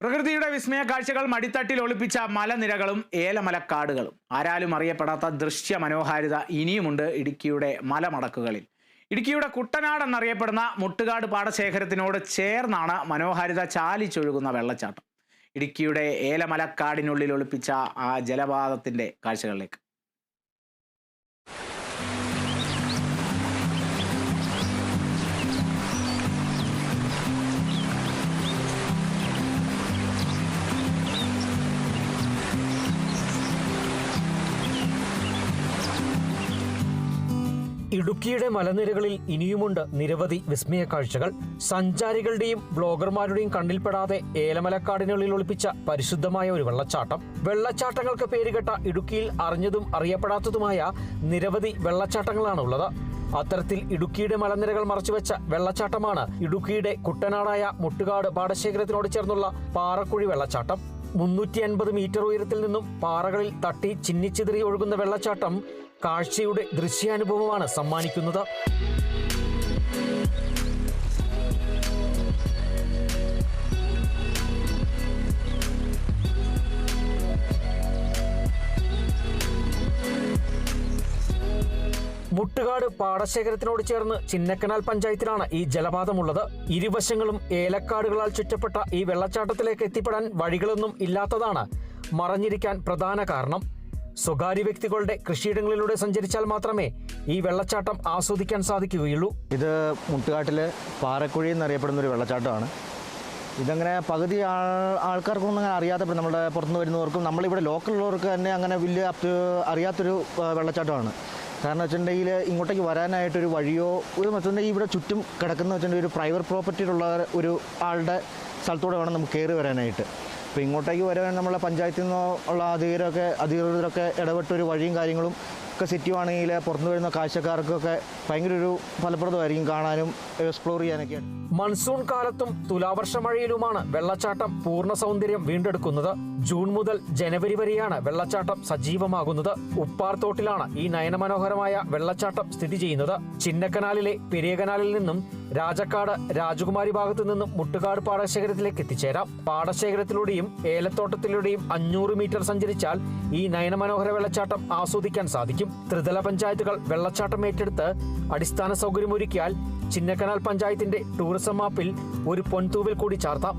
പ്രകൃതിയുടെ വിസ്മയ കാഴ്ചകൾ മടിത്തട്ടിൽ ഒളിപ്പിച്ച മലനിരകളും ഏലമലക്കാടുകളും. ആരാലും അറിയപ്പെടാത്ത ദൃശ്യ മനോഹാരിത ഇനിയുമുണ്ട് ഇടുക്കിയുടെ മലമടക്കുകളിൽ. ഇടുക്കിയുടെ കുട്ടനാട് എന്നറിയപ്പെടുന്ന മുട്ടുകാട് പാടശേഖരത്തിനോട് ചേർന്നാണ് മനോഹാരിത ചാലിച്ചൊഴുകുന്ന വെള്ളച്ചാട്ടം. ഇടുക്കിയുടെ ഏലമലക്കാടിനുള്ളിൽ ഒളിപ്പിച്ച ആ ജലപാതത്തിന്റെ കാഴ്ചകളിലേക്ക്. ഇടുക്കിയുടെ മലനിരകളിൽ ഇനിയുമുണ്ട് നിരവധി വിസ്മയ കാഴ്ചകൾ. സഞ്ചാരികളുടെയും ബ്ലോഗർമാരുടെയും കണ്ണിൽപ്പെടാതെ ഏലമലക്കാടിനുള്ളിൽ ഒളിപ്പിച്ച പരിശുദ്ധമായ ഒരു വെള്ളച്ചാട്ടം. വെള്ളച്ചാട്ടങ്ങൾക്ക് പേരുകെട്ട ഇടുക്കിയിൽ അറിഞ്ഞതും അറിയപ്പെടാത്തതുമായ നിരവധി വെള്ളച്ചാട്ടങ്ങളാണ് ഉള്ളത് അത്തരത്തിൽ ഇടുക്കിയുടെ മലനിരകൾ മറച്ചുവെച്ച വെള്ളച്ചാട്ടമാണ് ഇടുക്കിയുടെ കുട്ടനാടായ മുട്ടുകാട് പാടശേഖരത്തിനോട് ചേർന്നുള്ള പാറക്കുഴി വെള്ളച്ചാട്ടം. മുന്നൂറ്റി അൻപത് മീറ്റർ ഉയരത്തിൽ നിന്നും പാറകളിൽ തട്ടി ചിന്നിച്ചിതറി ഒഴുകുന്ന വെള്ളച്ചാട്ടം കാഴ്ചയുടെ ദൃശ്യാനുഭവമാണ് സമ്മാനിക്കുന്നത്. മുട്ടുകാട് പാടശേഖരത്തിനോട് ചേർന്ന് ചിന്നക്കനാൽ പഞ്ചായത്തിലാണ് ഈ ജലപാതമുള്ളത്. ഇരുവശങ്ങളും ഏലക്കാടുകളാൽ ചുറ്റപ്പെട്ട ഈ വെള്ളച്ചാട്ടത്തിലേക്ക് എത്തിപ്പെടാൻ വഴികളൊന്നും ഇല്ലാത്തതാണ് മറഞ്ഞിരിക്കാൻ പ്രധാന കാരണം. സ്വകാര്യ വ്യക്തികളുടെ കൃഷിയിടങ്ങളിലൂടെ സഞ്ചരിച്ചാൽ മാത്രമേ ഈ വെള്ളച്ചാട്ടം ആസ്വദിക്കാൻ സാധിക്കുകയുള്ളൂ. ഇത് മുട്ടുകാട്ടിലെ പാറക്കുഴി എന്നറിയപ്പെടുന്ന ഒരു വെള്ളച്ചാട്ടമാണ്. ഇതങ്ങനെ പകുതി ആൾ ആൾക്കാർക്കൊന്നും അങ്ങനെ അറിയാത്ത നമ്മുടെ പുറത്തുനിന്ന് വരുന്നവർക്കും നമ്മളിവിടെ ലോക്കലുള്ളവർക്ക് തന്നെ അങ്ങനെ വലിയ അറിയാത്തൊരു വെള്ളച്ചാട്ടമാണ്. കാരണം വെച്ചിട്ടുണ്ടെങ്കിൽ ഇങ്ങോട്ടേക്ക് വരാനായിട്ടൊരു വഴിയോ ഒരു വെച്ചിട്ടുണ്ടെങ്കിൽ ഇവിടെ ചുറ്റും കിടക്കുന്ന വെച്ചിട്ടുണ്ടെങ്കിൽ ഒരു പ്രൈവറ്റ് പ്രോപ്പർട്ടിയിലുള്ള ഒരു ആളുടെ സ്ഥലത്തൂടെ വേണം നമുക്ക് കയറി വരാനായിട്ട്. അപ്പോൾ ഇങ്ങോട്ടേക്ക് വരാൻ നമ്മളെ പഞ്ചായത്തിൽ നിന്നോ ഉള്ള അധികൃതരൊക്കെ അധികൃതരൊക്കെ ഇടപെട്ടൊരു വഴിയും കാര്യങ്ങളും ഒക്കെ സിറ്റി ആണെങ്കിൽ പുറത്തു വരുന്ന കാഴ്ചക്കാർക്കൊക്കെ ഭയങ്കര ഒരു ഫലപ്രദമായിരിക്കും കാണാനും എക്സ്പ്ലോർ ചെയ്യാനൊക്കെ. മൺസൂൺ കാലത്തും തുലാവർഷ മഴയിലുമാണ് വെള്ളച്ചാട്ടം പൂർണ സൗന്ദര്യം വീണ്ടെടുക്കുന്നത്. ജൂൺ മുതൽ ജനുവരി വരെയാണ് വെള്ളച്ചാട്ടം സജീവമാകുന്നത്. ഉപ്പാർത്തോട്ടിലാണ് ഈ നയനമനോഹരമായ വെള്ളച്ചാട്ടം സ്ഥിതി ചെയ്യുന്നത്. ചിന്നക്കനാലിലെ പെരിയകനാലിൽ നിന്നും രാജക്കാട് രാജകുമാരി ഭാഗത്തു നിന്നും മുട്ടുകാട് പാടശേഖരത്തിലേക്ക് എത്തിച്ചേരാം. പാടശേഖരത്തിലൂടെയും ഏലത്തോട്ടത്തിലൂടെയും അഞ്ഞൂറ് മീറ്റർ സഞ്ചരിച്ചാൽ ഈ നയനമനോഹര വെള്ളച്ചാട്ടം ആസ്വദിക്കാൻ സാധിക്കും. ത്രിതല പഞ്ചായത്തുകൾ വെള്ളച്ചാട്ടം ഏറ്റെടുത്ത് അടിസ്ഥാന സൗകര്യമൊരുക്കിയാൽ ചിന്നക്കനാൽ പഞ്ചായത്തിന്റെ ടൂറിസം മാപ്പിൽ ഒരു പൊൻതൂവിൽ കൂടി ചാർത്താം.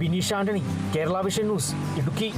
Bineesh Antony Kerala vision news Idukki.